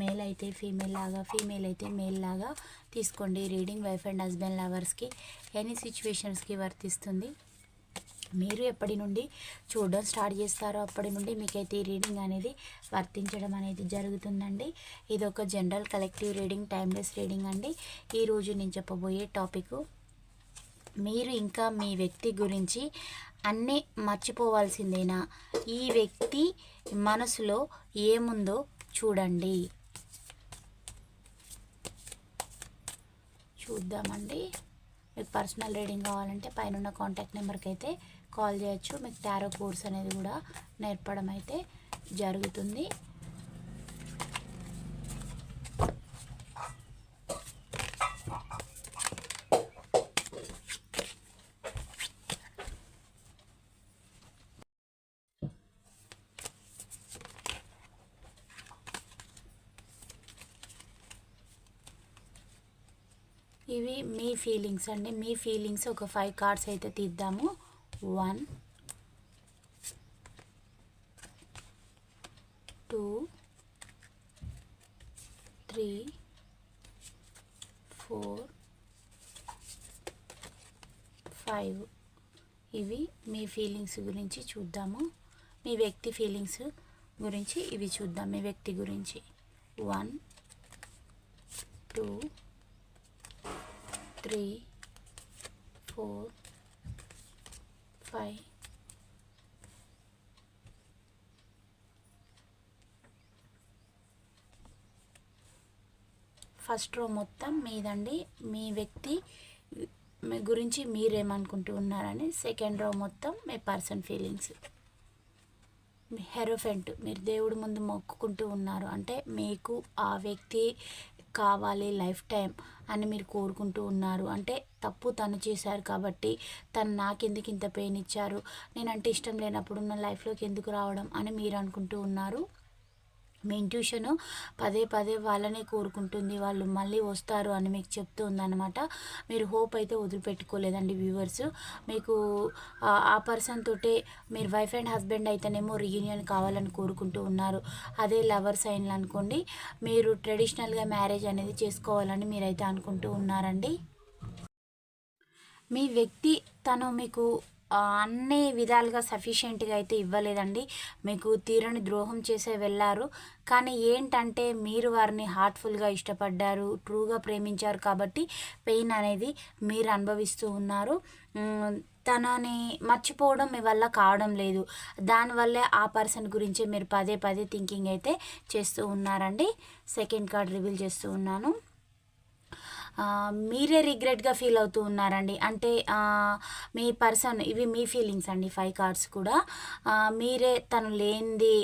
Male అయితే female లాగా female అయితే మేల్ లాగా తీసుకోండి. రీడింగ్ వైఫ్ అండ్ హస్బెండ్ లవర్స్కి ఎనీ సిచ్యువేషన్స్కి వర్తిస్తుంది. మీరు ఎప్పటి నుండి చూడడం స్టార్ట్ చేస్తారో అప్పటి నుండి మీకైతే ఈ రీడింగ్ అనేది వర్తించడం అనేది జరుగుతుందండి. ఇది ఒక general collective reading timeless reading అండి ఈరోజు నేను చెప్పబోయే టాపిక్ మీరు ఇంకా మీ వ్యక్తి గురించి అన్నీ మర్చిపోవాల్సిందేనా? ఈ వ్యక్తి మనసులో ఏముందో చూడండి. చూద్దామండి. మీకు పర్సనల్ రీడింగ్ కావాలంటే పైన ఉన్న కాంటాక్ట్ నెంబర్కి అయితే కాల్ చేయొచ్చు. మీకు టారో కోర్స్ అనేది కూడా నేర్పడం అయితే జరుగుతుంది ఇవి మీ ఫీలింగ్స్ అండి. మీ ఫీలింగ్స్ ఒక ఫైవ్ కార్డ్స్ అయితే తీద్దాము. One two three four five ఇవి మీ ఫీలింగ్స్ గురించి చూద్దాము. మీ వ్యక్తి ఫీలింగ్స్ గురించి ఇవి చూద్దాం. మీ వ్యక్తి గురించి. One two three four five first row మొత్తం మీదండి. మీ వ్యక్తి మీ గురించి మీరేమనుకుంటూ ఉన్నారని సెకండ్ రో మొత్తం మీ పర్సన్ ఫీలింగ్స్. హెరోఫెంట్ మీరు దేవుడి ముందు మొక్కుకుంటూ ఉన్నారు. అంటే మీకు ఆ వ్యక్తి కావాలి లైఫ్ టైం అని మీరు కోరుకుంటూ ఉన్నారు. అంటే తప్పు తను చేశారు కాబట్టి తను నాకెందుకు ఇంత పెయిన్ ఇచ్చారు? నేనంటే ఇష్టం లేనప్పుడు నా లైఫ్లోకి ఎందుకు రావడం అని మీరు అనుకుంటూ ఉన్నారు. మీ ఇంట్యూషను పదే పదే వాళ్ళనే కోరుకుంటుంది వాళ్ళు మళ్ళీ వస్తారు అని మీకు చెప్తూ ఉందన్నమాట మీరు హోప్ అయితే వదిలిపెట్టుకోలేదండి వ్యూవర్స్. మీకు ఆ పర్సన్ తోటే మీరు వైఫ్ అండ్ హస్బెండ్ అయితేనేమో రీయూనియన్ కావాలని కోరుకుంటూ ఉన్నారు. అదే లవర్స్ సైన్లు అనుకోండి మీరు ట్రెడిషనల్గా మ్యారేజ్ అనేది చేసుకోవాలని మీరైతే అనుకుంటూ ఉన్నారండి. మీ వ్యక్తి తను మీకు అన్ని విధాలుగా సఫిషియెంట్గా అయితే ఇవ్వలేదండి. మీకు తీరని ద్రోహం చేసే వెళ్ళారు. కానీ ఏంటంటే మీరు వారిని హార్ట్ఫుల్గా ఇష్టపడ్డారు ట్రూగా ప్రేమించారు కాబట్టి పెయిన్ అనేది మీరు అనుభవిస్తూ ఉన్నారు. తనని మర్చిపోవడం మీ వల్ల కావడం లేదు. దానివల్లే ఆ పర్సన్ గురించి మీరు పదే పదే థింకింగ్ అయితే చేస్తూ ఉన్నారండి. సెకండ్ కార్డ్ రివీల్ చేస్తూ ఉన్నాను. మీరే రిగ్రెట్గా ఫీల్ అవుతూ ఉన్నారండి. అంటే మీ పర్సన్ ఇవి మీ ఫీలింగ్స్ అండి ఫైవ్ కార్డ్స్ కూడా. మీరే తను లేనిది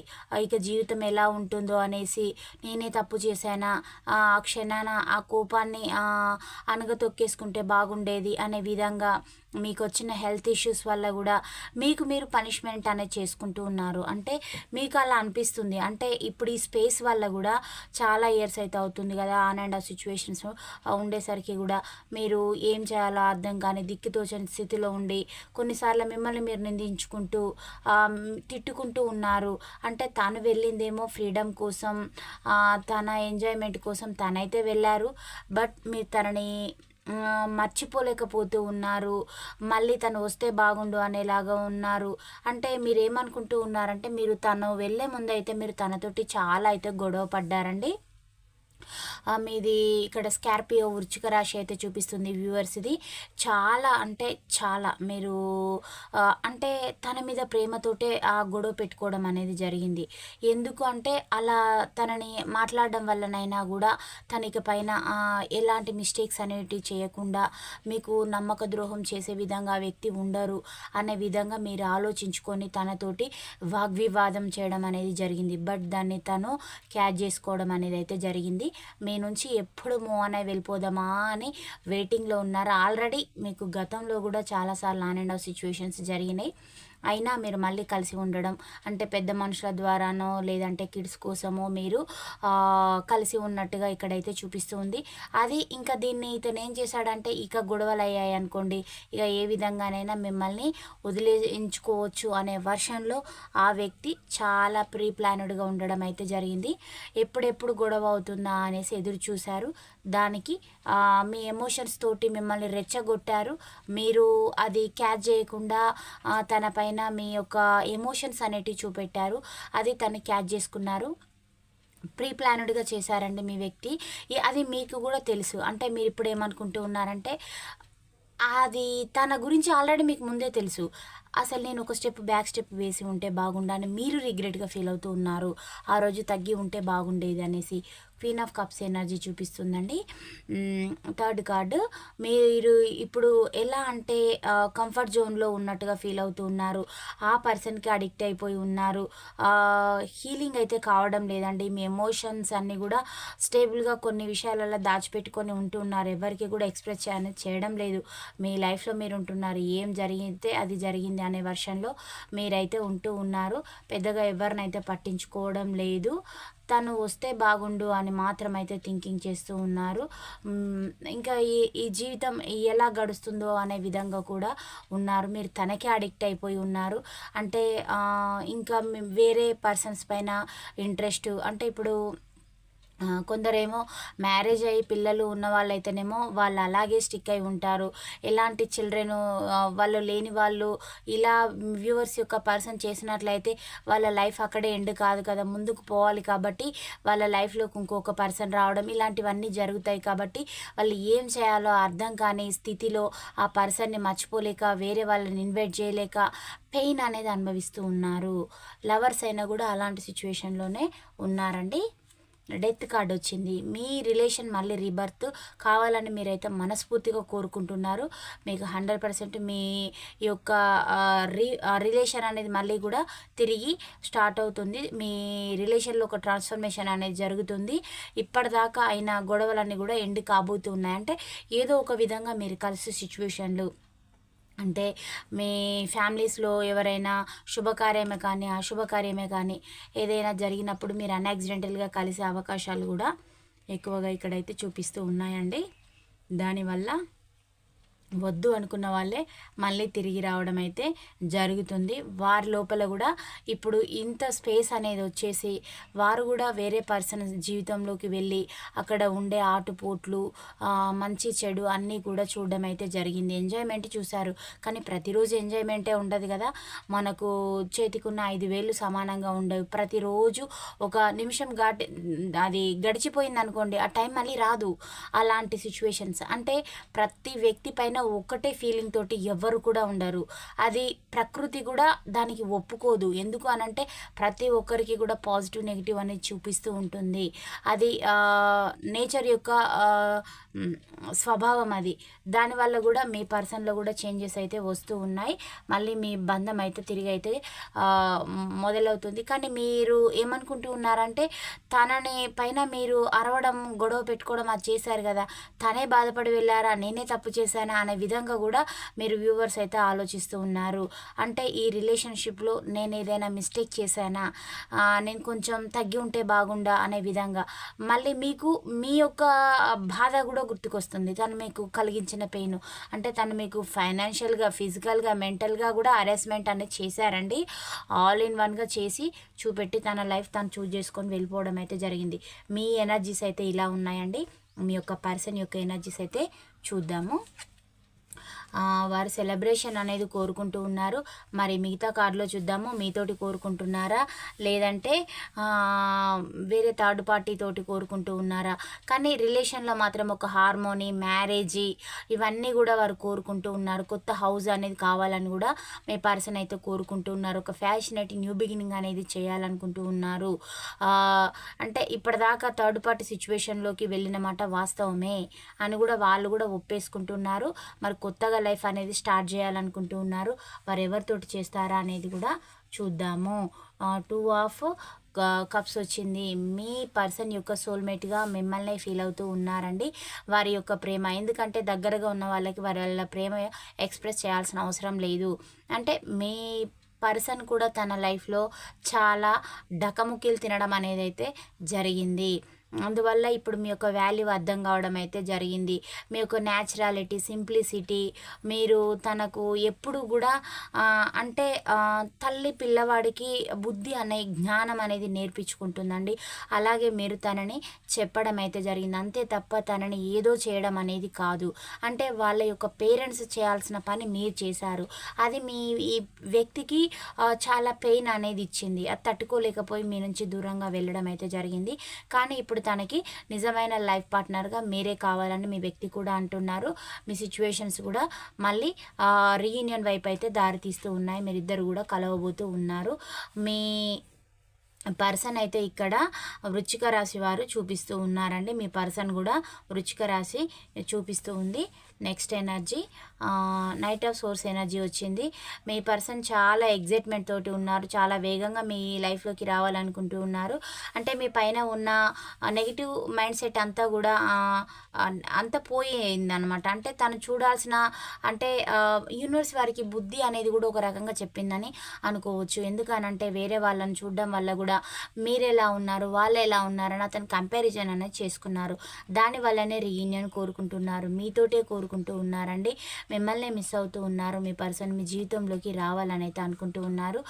ఇక జీవితం ఎలా ఉంటుందో అనేసి నేనే తప్పు చేశానా ఆ క్షణాన ఆ కోపాన్ని అనగతొక్కేసుకుంటే బాగుండేది అనే విధంగా మీకు వచ్చిన హెల్త్ ఇష్యూస్ వల్ల కూడా మీకు మీరు పనిష్మెంట్ అనేది చేసుకుంటూ ఉన్నారు. అంటే మీకు అలా అనిపిస్తుంది. అంటే ఇప్పుడు ఈ స్పేస్ వల్ల కూడా చాలా ఇయర్స్ అయితే అవుతుంది కదా ఆన్ అండ్ ఆ సిచ్యువేషన్స్ ఉండేసరికి కూడా మీరు ఏం చేయాలో అర్థం కానీ దిక్కుతోచని స్థితిలో ఉండి కొన్నిసార్లు మిమ్మల్ని మీరు నిందించుకుంటూ తిట్టుకుంటూ ఉన్నారు. అంటే తను వెళ్ళిందేమో ఫ్రీడమ్ కోసం తన ఎంజాయ్మెంట్ కోసం తనైతే వెళ్ళారు. బట్ మీరు తనని మర్చిపోలేకపోతూ ఉన్నారు. మళ్ళీ తను వస్తే బాగుండు అనేలాగా ఉన్నారు. అంటే మీరు ఏమనుకుంటూ ఉన్నారంటే మీరు తను వెళ్ళే ముందు అయితే మీరు తనతోటి చాలా అయితే గొడవ పడ్డారండి? మీది ఇక్కడ స్కార్పియో వృచ్చిక రాశి అయితే చూపిస్తుంది వ్యూవర్స్ ఇది. చాలా అంటే చాలా మీరు అంటే తన మీద ప్రేమతోటే ఆ గొడవ పెట్టుకోవడం అనేది జరిగింది. ఎందుకు అంటే అలా తనని మాట్లాడడం వల్లనైనా కూడా తనకి పైన ఎలాంటి మిస్టేక్స్ అనేటివి చేయకుండా మీకు నమ్మక ద్రోహం చేసే విధంగా వ్యక్తి ఉండరు అనే విధంగా మీరు ఆలోచించుకొని తనతోటి వాగ్వివాదం చేయడం అనేది జరిగింది. బట్ దాన్ని తను క్యాచ్ చేసుకోవడం అనేది అయితే జరిగింది. మీ నుంచి ఎప్పుడు మూవ్ అని వెళ్ళిపోదామా అని వెయిటింగ్లో ఉన్నారు. ఆల్రెడీ మీకు గతంలో కూడా చాలాసార్లు ఆన్ అండ్ ఆఫ్ సిచ్యువేషన్స్ జరిగినాయి. అయినా మీరు మళ్ళీ కలిసి ఉండడం అంటే పెద్ద మనుషుల ద్వారానో లేదంటే కిడ్స్ కోసమో మీరు కలిసి ఉన్నట్టుగా ఇక్కడైతే చూపిస్తుంది అది ఇంకా దీన్ని ఇతను ఏం చేశాడంటే ఇక గొడవలు అయ్యాయి అనుకోండి ఇక ఏ విధంగానైనా మిమ్మల్ని వదిలేయించుకోవచ్చు అనే వర్షన్లో ఆ వ్యక్తి చాలా ప్రీ ప్లానెడ్గా ఉండడం అయితే జరిగింది. ఎప్పుడెప్పుడు గొడవ అవుతుందా అనేసి ఎదురు చూశారు. దానికి మీ ఎమోషన్స్ తోటి మిమ్మల్ని రెచ్చగొట్టారు. మీరు అది క్యాచ్ చేయకుండా తన పైన మీ యొక్క ఎమోషన్స్ అనేటివి చూపెట్టారు. అది తను క్యాచ్ చేసుకున్నారు. ప్రీ ప్లానెడ్గా చేశారండి మీ వ్యక్తి. అది మీకు కూడా తెలుసు. అంటే మీరు ఇప్పుడు ఏమనుకుంటూ ఉన్నారంటే అది తన గురించి ఆల్రెడీ మీకు ముందే తెలుసు. అసలు నేను ఒక స్టెప్ బ్యాక్ స్టెప్ వేసి ఉంటే బాగుండని మీరు రిగ్రెట్గా ఫీల్ అవుతూ ఉన్నారు. ఆ రోజు తగ్గి ఉంటే బాగుండేది అనేసి క్వీన్ ఆఫ్ కప్స్ ఎనర్జీ చూపిస్తుందండి. థర్డ్ కార్డు మీరు ఇప్పుడు ఎలా అంటే కంఫర్ట్ జోన్లో ఉన్నట్టుగా ఫీల్ అవుతూ ఉన్నారు? ఆ పర్సన్కి అడిక్ట్ అయిపోయి ఉన్నారు. హీలింగ్ అయితే కావడం లేదండి. మీ ఎమోషన్స్ అన్నీ కూడా స్టేబుల్గా కొన్ని విషయాలలో దాచిపెట్టుకొని ఉంటున్నారు ఎవరికి కూడా ఎక్స్ప్రెస్ చేయడం లేదు. మీ లైఫ్లో మీరు ఉంటున్నారు. ఏం జరిగితే అది జరిగింది అనే వర్షన్లో మీరైతే ఉంటూ ఉన్నారు. పెద్దగా ఎవరినైతే పట్టించుకోవడం లేదు. తను వస్తే బాగుండు అని మాత్రమైతే థింకింగ్ చేస్తూ ఉన్నారు. ఇంకా ఈ ఈ జీవితం ఎలా గడుస్తుందో అనే విధంగా కూడా ఉన్నారు. మీరు తనకే అడిక్ట్ అయిపోయి ఉన్నారు. అంటే ఇంకా వేరే పర్సన్స్ పైన ఇంట్రెస్ట్ అంటే ఇప్పుడు కొందరేమో మ్యారేజ్ అయ్యి పిల్లలు ఉన్న వాళ్ళైతేనేమో వాళ్ళు అలాగే స్టిక్ అయి ఉంటారు. ఎలాంటి చిల్డ్రన్ వాళ్ళు లేని వాళ్ళు ఇలా వ్యూవర్స్ యొక్క పర్సన్ చేసినట్లయితే వాళ్ళ లైఫ్ అక్కడే ఎండ్ కాదు కదా ముందుకు పోవాలి కాబట్టి వాళ్ళ లైఫ్లోకి ఇంకొక పర్సన్ రావడం ఇలాంటివన్నీ జరుగుతాయి కాబట్టి వాళ్ళు ఏం చేయాలో అర్థం కాని స్థితిలో ఆ పర్సన్ని మర్చిపోలేక వేరే వాళ్ళని ఇన్వైట్ చేయలేక పెయిన్ అనేది అనుభవిస్తూ ఉన్నారు. లవర్స్ అయినా కూడా అలాంటి సిచ్యువేషన్లోనే ఉన్నారండి. డెత్ కార్డ్ వచ్చింది. మీ రిలేషన్ మళ్ళీ రీబర్త్ కావాలని మీరైతే మనస్ఫూర్తిగా కోరుకుంటున్నారు. మీకు హండ్రెడ్ పర్సెంట్ మీ యొక్క రీ రిలేషన్ అనేది మళ్ళీ కూడా తిరిగి స్టార్ట్ అవుతుంది. మీ రిలేషన్లో ఒక ట్రాన్స్ఫర్మేషన్ అనేది జరుగుతుంది. ఇప్పటిదాకా అయిన గొడవలన్నీ కూడా ఎండ్ కాబోతున్నాయి. అంటే ఏదో ఒక విధంగా మీరు కలిసి సిచ్యువేషన్లు అంటే మీ ఫ్యామిలీస్లో ఎవరైనా శుభకార్యమే కానీ అశుభకార్యమే కానీ ఏదైనా జరిగినప్పుడు మీరు అన్యాక్సిడెంటల్గా కలిసే అవకాశాలు కూడా ఎక్కువగా ఇక్కడైతే చూపిస్తూ ఉన్నాయండి. దానివల్ల వద్దు అనుకున్న వాళ్ళే మళ్ళీ తిరిగి రావడం అయితే జరుగుతుంది. వారి లోపల కూడా ఇప్పుడు ఇంత స్పేస్ అనేది వచ్చేసి వారు కూడా వేరే పర్సన్ జీవితంలోకి వెళ్ళి అక్కడ ఉండే ఆటుపోట్లు మంచి చెడు అన్నీ కూడా చూడడం అయితే జరిగింది. ఎంజాయ్మెంట్ చూశారు. కానీ ప్రతిరోజు ఎంజాయ్మెంటే ఉండదు కదా. మనకు చేతికున్న ఐదు వేలు సమానంగా ఉండవు. ప్రతిరోజు ఒక నిమిషం గాటి అది గడిచిపోయింది అనుకోండి ఆ టైం మళ్ళీ రాదు. అలాంటి సిచ్యువేషన్స్ అంటే ప్రతి వ్యక్తి పైన ఒక్కటే ఫీలింగ్ తోటి ఎవ్వరు కూడా ఉండరు. అది ప్రకృతి కూడా దానికి ఒప్పుకోదు. ఎందుకు అనంటే ప్రతి ఒక్కరికి కూడా పాజిటివ్ నెగిటివ్ అనేది చూపిస్తూ ఉంటుంది. అది నేచర్ యొక్క స్వభావం అది. దానివల్ల కూడా మీ పర్సన్లో కూడా చేంజెస్ అయితే వస్తూ ఉన్నాయి. మళ్ళీ మీ బంధం అయితే తిరిగి అయితే మొదలవుతుంది. కానీ మీరు ఏమనుకుంటూ ఉన్నారంటే తనని పైన మీరు అరవడం గొడవ పెట్టుకోవడం అది చేశారు కదా. తనే బాధపడి వెళ్ళారా? నేనే తప్పు చేశానా? అనే విధంగా కూడా మీరు వ్యూవర్స్ అయితే ఆలోచిస్తూ ఉన్నారు. అంటే ఈ రిలేషన్షిప్లో నేను ఏదైనా మిస్టేక్ చేశానా? నేను కొంచెం తగ్గి ఉంటే బాగుండా అనే విధంగా. మళ్ళీ మీకు మీ యొక్క బాధ కూడా గుర్తుకొస్తుంది. తను మీకు కలిగించిన పెయిన్ అంటే తను మీకు ఫైనాన్షియల్గా ఫిజికల్గా మెంటల్గా కూడా అరెస్మెంట్ అనేది చేశారండి. ఆల్ ఇన్ వన్గా చేసి చూపెట్టి తన లైఫ్ తను చూజ్ చేసుకొని వెళ్ళిపోవడం అయితే జరిగింది. మీ ఎనర్జీస్ అయితే ఇలా ఉన్నాయండి. మీ యొక్క పర్సన్ యొక్క ఎనర్జీస్ అయితే చూద్దాము. వారు సెలబ్రేషన్ అనేది కోరుకుంటూ ఉన్నారు. మరి మిగతా కార్డులో చూద్దాము మీతోటి కోరుకుంటున్నారా? లేదంటే వేరే థర్డ్ పార్టీ తోటి కోరుకుంటూ ఉన్నారా? కానీ రిలేషన్లో మాత్రం ఒక హార్మోని మ్యారేజీ ఇవన్నీ కూడా వారు కోరుకుంటూ ఉన్నారు. కొత్త హౌస్ అనేది కావాలని కూడా మీ పర్సన్ అయితే కోరుకుంటూ ఉన్నారు. ఒక ఫ్యాషనేట్ న్యూ బిగినింగ్ అనేది చేయాలనుకుంటూ ఉన్నారు. అంటే ఇప్పటిదాకా థర్డ్ పార్టీ సిచ్యువేషన్లోకి వెళ్ళిన మాట వాస్తవమే అని కూడా వాళ్ళు కూడా ఒప్పేసుకుంటున్నారు. మరి కొత్తగా లైఫ్ అనేది స్టార్ట్ చేయాలనుకుంటూ ఉన్నారు. వారు ఎవరితోటి చేస్తారా అనేది కూడా చూద్దాము. టూ ఆఫ్ కప్స్ వచ్చింది. మీ పర్సన్ యొక్క సోల్మేట్గా మిమ్మల్ని ఫీల్ అవుతూ ఉన్నారండి. వారి యొక్క ప్రేమ ఎందుకంటే దగ్గరగా ఉన్న వాళ్ళకి వారి వాళ్ళ ప్రేమ ఎక్స్ప్రెస్ చేయాల్సిన అవసరం లేదు. అంటే మీ పర్సన్ కూడా తన లైఫ్లో చాలా డకముకిలు తినడం అనేది అయితే జరిగింది. అందువల్ల ఇప్పుడు మీ యొక్క వాల్యూ అర్థం కావడం అయితే జరిగింది. మీ యొక్క న్యాచురాలిటీ సింప్లిసిటీ మీరు తనకు ఎప్పుడు కూడా అంటే తల్లి పిల్లవాడికి బుద్ధి అనే జ్ఞానం అనేది నేర్పించుకుంటుందండి. అలాగే మీరు తనని చెప్పడం అయితే జరిగింది. అంతే తప్ప తనని ఏదో చేయడం అనేది కాదు. అంటే వాళ్ళ యొక్క పేరెంట్స్ చేయాల్సిన పని మీరు చేశారు. అది మీ ఈ వ్యక్తికి చాలా పెయిన్ అనేది ఇచ్చింది. అది తట్టుకోలేకపోయి మీ నుంచి దూరంగా వెళ్ళడం అయితే జరిగింది. కానీ ఇప్పుడు ఇప్పుడు తనకి నిజమైన లైఫ్ పార్ట్నర్గా మీరే కావాలని మీ వ్యక్తి కూడా అంటున్నారు. మీ సిచ్యువేషన్స్ కూడా మళ్ళీ రీయూనియన్ వైపు అయితే దారి తీస్తూ ఉన్నాయి. మీరిద్దరు కూడా కలవబోతూ ఉన్నారు. మీ పర్సన్ అయితే ఇక్కడ వృచ్చిక రాశి వారు చూపిస్తూ ఉన్నారండి. మీ పర్సన్ కూడా వృచ్చిక రాశి చూపిస్తూ ఉంది. Next energy. Knight of swords energy వచ్చింది. మీ పర్సన్ చాలా ఎగ్జైట్మెంట్ తోటి ఉన్నారు. చాలా వేగంగా మీ లైఫ్లోకి రావాలనుకుంటూ ఉన్నారు. అంటే మీ పైన ఉన్న నెగిటివ్ మైండ్ సెట్ అంతా కూడా అంత పోయింది అనమాట అంటే తను చూడాల్సిన అంటే యూనివర్స్ వారికి బుద్ధి అనేది కూడా ఒక రకంగా చెప్పిందని అనుకోవచ్చు. ఎందుకనంటే వేరే వాళ్ళని చూడడం వల్ల కూడా మీరు ఎలా ఉన్నారు వాళ్ళు ఎలా ఉన్నారని అతను కంపారిజన్ అనేది చేసుకున్నారు. దానివల్లనే రీయూనియన్ కోరుకుంటున్నారు. మీతోటే కోరుకుంటూ ఉన్నారండి. మిమ్మల్ని మిస్ అవుతూ ఉన్నారు. మీ పర్సన్ మీ జీవితంలోకి రావాలని అయితే అనుకుంటూ ఉన్నారు.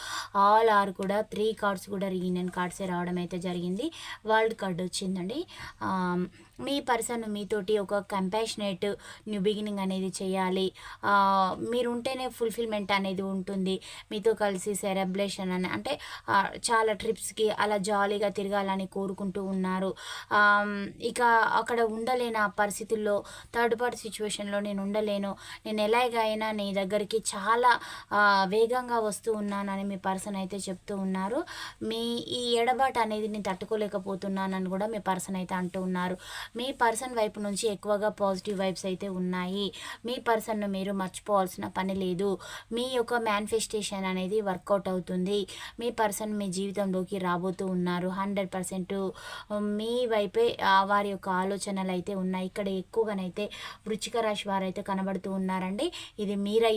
ఆల్ ఆర్ కూడా త్రీ కార్డ్స్ కూడా రీయూనియన్ కార్డ్సే రావడం అయితే జరిగింది. వరల్డ్ కార్డ్ వచ్చిందండి. మీ పర్సన్ మీతోటి ఒక కంపాషనేట్ న్యూ బిగినింగ్ అనేది చేయాలి. మీరు ఉంటేనే ఫుల్ఫిల్మెంట్ అనేది ఉంటుంది. మీతో కలిసి సెలబ్రేషన్ అని అంటే చాలా ట్రిప్స్కి అలా జాలీగా తిరగాలని కోరుకుంటూ ఉన్నారు. ఇక అక్కడ ఉండలేని పరిస్థితుల్లో థర్డ్ పార్టీ సిచ్యువేషన్లో నేను ఉండలేను. నేను ఎలాగైనా నీ దగ్గరికి చాలా వేగంగా వస్తూ ఉన్నానని మీ పర్సన్ అయితే చెప్తూ ఉన్నారు. మీ ఈ ఎడబాటు అనేది నేను తట్టుకోలేకపోతున్నానని కూడా మీ పర్సన్ అయితే అంటూ ఉన్నారు. మీ పర్సన్ వైపు నుంచి ఎక్కువగా పాజిటివ్ వైబ్స్ అయితే ఉన్నాయి. మీ పర్సన్ను మీరు మర్చిపోవాల్సిన పని లేదు. మీ యొక్క మేనిఫెస్టేషన్ అనేది వర్కౌట్ అవుతుంది. మీ పర్సన్ మీ జీవితంలోకి రాబోతూ ఉన్నారు. హండ్రెడ్ పర్సెంట్ మీ వైపే వారి యొక్క ఆలోచనలు అయితే ఉన్నాయి. ఇక్కడ ఎక్కువగానైతే వృచ్చిక రాశి వారైతే కనబడుతూ ఉన్నారండి. ఇది మీరై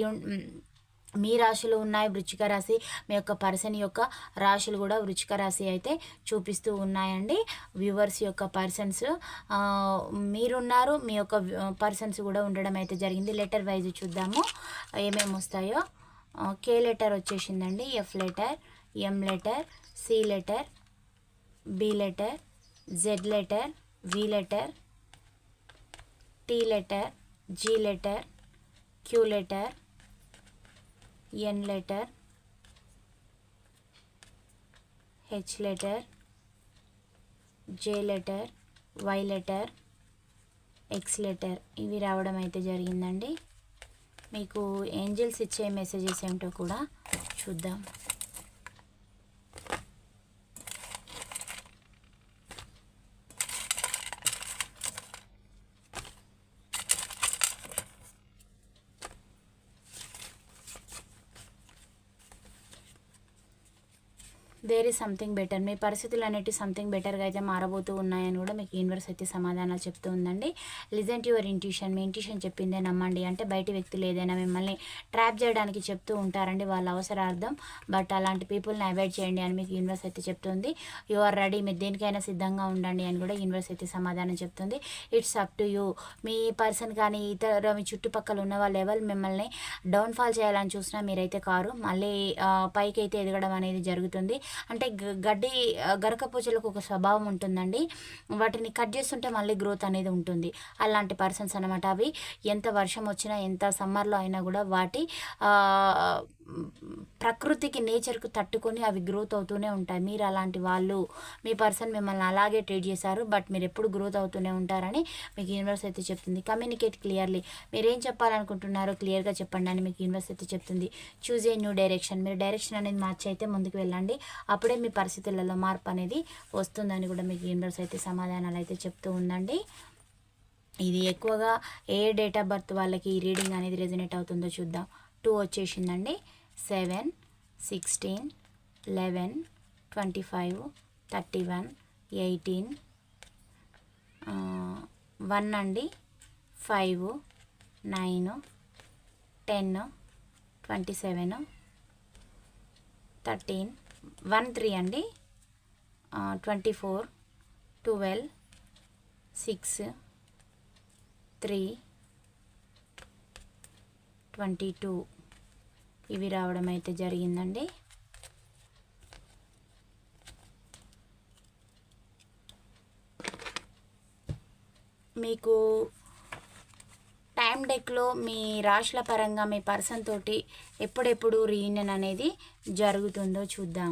మీ రాశిలో ఉన్నాయి వృచ్చిక రాశి. మీ యొక్క పర్సన్ యొక్క రాశులు కూడా వృచ్చిక రాశి అయితే చూపిస్తూ ఉన్నాయండి. వ్యూవర్స్ యొక్క పర్సన్స్ మీరున్నారు. మీ యొక్క పర్సన్స్ కూడా ఉండడం అయితే జరిగింది. లెటర్ వైజ్ చూద్దాము. ఏమేమి వస్తాయో. కే లెటర్ వచ్చేసిందండి. F letter M letter C letter B letter Z letter V letter T letter G letter Q letter N letter H letter J letter Y letter X letter ఇవి రావడం అయితే జరిగిందండి. మీకు angels ఇచ్చే messages ఏమిటో కూడా చూద్దాం. దేర్ ఈజ్ సంథింగ్ బెటర్ మీ పరిస్థితులు అనేటివి సంథింగ్ బెటర్గా అయితే మారబోతూ ఉన్నాయని కూడా మీకు యూనివర్స్ అయితే సమాధానాలు చెప్తూ ఉందండి. లిజెంట్ యువర్ ఇంట్యూషన్ మీ ఇంట్యూషన్ చెప్పిందే నమ్మండి. అంటే బయట వ్యక్తులు ఏదైనా మిమ్మల్ని ట్రాప్ చేయడానికి చెప్తూ ఉంటారండి వాళ్ళ అవసరార్థం. బట్ అలాంటి పీపుల్ని అవాయిడ్ చేయండి అని మీకు యూనివర్స్ అయితే చెప్తుంది. యు ఆర్ రెడీ మీరు దేనికైనా సిద్ధంగా ఉండండి అని కూడా యూనివర్స్ అయితే సమాధానం చెప్తుంది. ఇట్స్ అప్ టు యూ మీ పర్సన్ కానీ ఇతర మీ చుట్టుపక్కల ఉన్న వాళ్ళు ఎవరు మిమ్మల్ని డౌన్ఫాల్ చేయాలని చూసినా మీరైతే కారు. మళ్ళీ పైకి అయితే ఎదగడం అనేది జరుగుతుంది. అంటే గడ్డి గరక పూజలకు ఒక స్వభావం ఉంటుందండి. వాటిని కట్ చేస్తుంటే మళ్ళీ గ్రోత్ అనేది ఉంటుంది. అలాంటి పర్సన్స్ అనమాట అవి. ఎంత వర్షం వచ్చినా ఎంత సమ్మర్లో అయినా కూడా వాటి ప్రకృతికి నేచర్కు తట్టుకొని అవి గ్రోత్ అవుతూనే ఉంటాయి. మీరు అలాంటి వాళ్ళు మీ పర్సన్ మిమ్మల్ని అలాగే ట్రీట్ చేశారు బట్ మీరు ఎప్పుడు గ్రోత్ అవుతూనే ఉంటారని మీకు యూనివర్స్ అయితే చెప్తుంది. Communicate clearly. మీరు ఏం చెప్పాలనుకుంటున్నారో క్లియర్గా చెప్పండి అని మీకు యూనివర్స్ అయితే చెప్తుంది. Choose a new direction. మీరు డైరెక్షన్ అనేది మార్చి అయితే ముందుకు వెళ్ళండి. అప్పుడే మీ పరిస్థితులలో మార్పు అనేది వస్తుందని కూడా మీకు యూనివర్స్ అయితే సమాధానాలు అయితే చెప్తూ ఉందండి. ఇది ఎక్కువగా ఏ డేట్ ఆఫ్ బర్త్ వాళ్ళకి ఈ రీడింగ్ అనేది రెజినేట్ అవుతుందో చూద్దాం. టూ వచ్చేసిందండి. Seven sixteen eleven twenty five thirty one eighteen one అండి. Five nine ten twenty seven thirteen one three అండి. Twenty four twelve six three twenty two ఇవి రావడం అయితే జరిగిందండి. మీకు టైం డెక్లో మీ రాశుల పరంగా మీ పర్సన్ తోటి ఎప్పుడెప్పుడు రీయూనియన్ అనేది జరుగుతుందో చూద్దాం.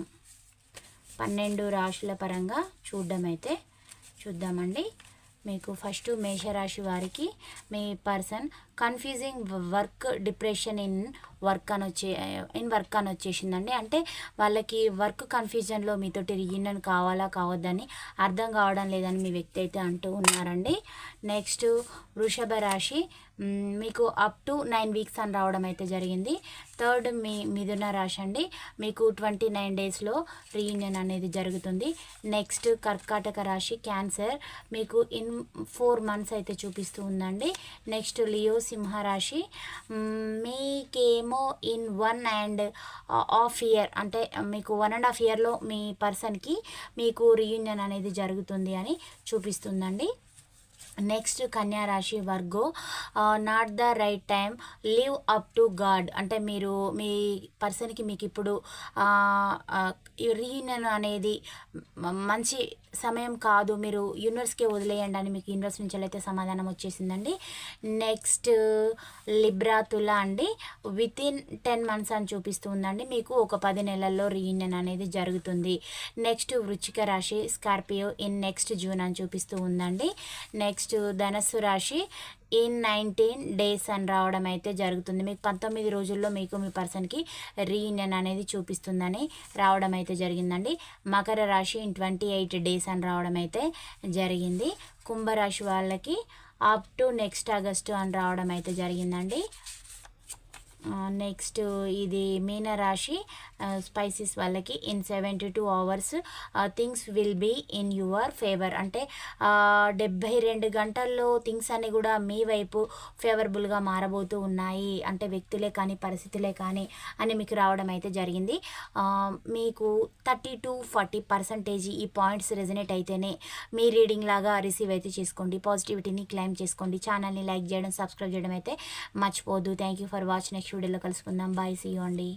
పన్నెండు రాశుల పరంగా చూడడం అయితే చూద్దామండి. మీకు ఫస్ట్ మేషరాశి వారికి మీ person confusing work depression in work అని వచ్చే ఇన్ వర్క్ అని వచ్చేసిందండి. అంటే వాళ్ళకి వర్క్ కన్ఫ్యూజన్లో మీతోటి రీయూనియన్ కావాలా కావద్దని అర్థం కావడం లేదని మీ వ్యక్తి అయితే అంటూ ఉన్నారండి. నెక్స్ట్ వృషభ రాశి మీకు అప్ టు నైన్ వీక్స్ అని రావడం అయితే జరిగింది. థర్డ్ మీ మిథున రాశి అండి. మీకు ట్వంటీ నైన్ డేస్లో రీయూనియన్ అనేది జరుగుతుంది. నెక్స్ట్ కర్కాటక రాశి క్యాన్సర్ మీకు ఇన్ ఫోర్ మంత్స్ అయితే చూపిస్తూ ఉందండి. నెక్స్ట్ లియో సింహరాశి మీకేమో in one and half year అంటే మీకు వన్ అండ్ హాఫ్ ఇయర్లో మీ పర్సన్కి మీకు రీయూనియన్ అనేది జరుగుతుంది అని చూపిస్తుందండి. నెక్స్ట్ కన్యా రాశి Virgo not the right time live up to god అంటే మీరు మీ పర్సన్కి మీకు ఇప్పుడు రీయూనియన్ అనేది మంచి సమయం కాదు మీరు యూనివర్స్కే వదిలేయండి అని మీకు యూనివర్స్ నుంచి అయితే సమాధానం వచ్చేసిందండి. నెక్స్ట్ లిబ్రాతులా అండి. విత్ ఇన్ టెన్ మంత్స్ అని చూపిస్తుందండి మీకు ఒక పది నెలల్లో రీయూనియన్ అనేది జరుగుతుంది. నెక్స్ట్ వృచ్చిక రాశి స్కార్పియో ఇన్ నెక్స్ట్ జూన్ అని చూపిస్తూ ఉందండి. నెక్స్ట్ ధనస్సు రాశి ఇన్ నైన్టీన్ డేస్ అని రావడం అయితే జరుగుతుంది. మీకు పంతొమ్మిది రోజుల్లో మీకు మీ పర్సన్కి రీయూనియన్ అనేది చూపిస్తుందని రావడం అయితే జరిగిందండి. మకర రాశి ఇన్ ట్వంటీ ఎయిట్ డేస్ అని రావడం అయితే జరిగింది. కుంభరాశి వాళ్ళకి అప్ టు నెక్స్ట్ ఆగస్టు అని రావడం అయితే జరిగిందండి. నెక్స్ట్ ఇది మీనరాశి స్పైసెస్ వాళ్ళకి in seventy two hours things will be in your favour అంటే డెబ్బై రెండు గంటల్లో థింగ్స్ అన్ని కూడా మీ వైపు ఫేవరబుల్గా మారబోతూ ఉన్నాయి. అంటే వ్యక్తులే కానీ పరిస్థితులే కానీ అని మీకు రావడం అయితే జరిగింది. మీకు థర్టీ టు ఫార్టీ పర్సంటేజ్ ఈ పాయింట్స్ రెజనేట్ అయితేనే మీ రీడింగ్ లాగా రిసీవ్ అయితే చేసుకోండి. పాజిటివిటీని క్లైమ్ చేసుకోండి. ఛానల్ని లైక్ చేయడం సబ్స్క్రైబ్ చేయడం అయితే మర్చిపోదు thank you for watch next next వీడియోలో కలుసుకుందాం. బాయ్ సీ అండి.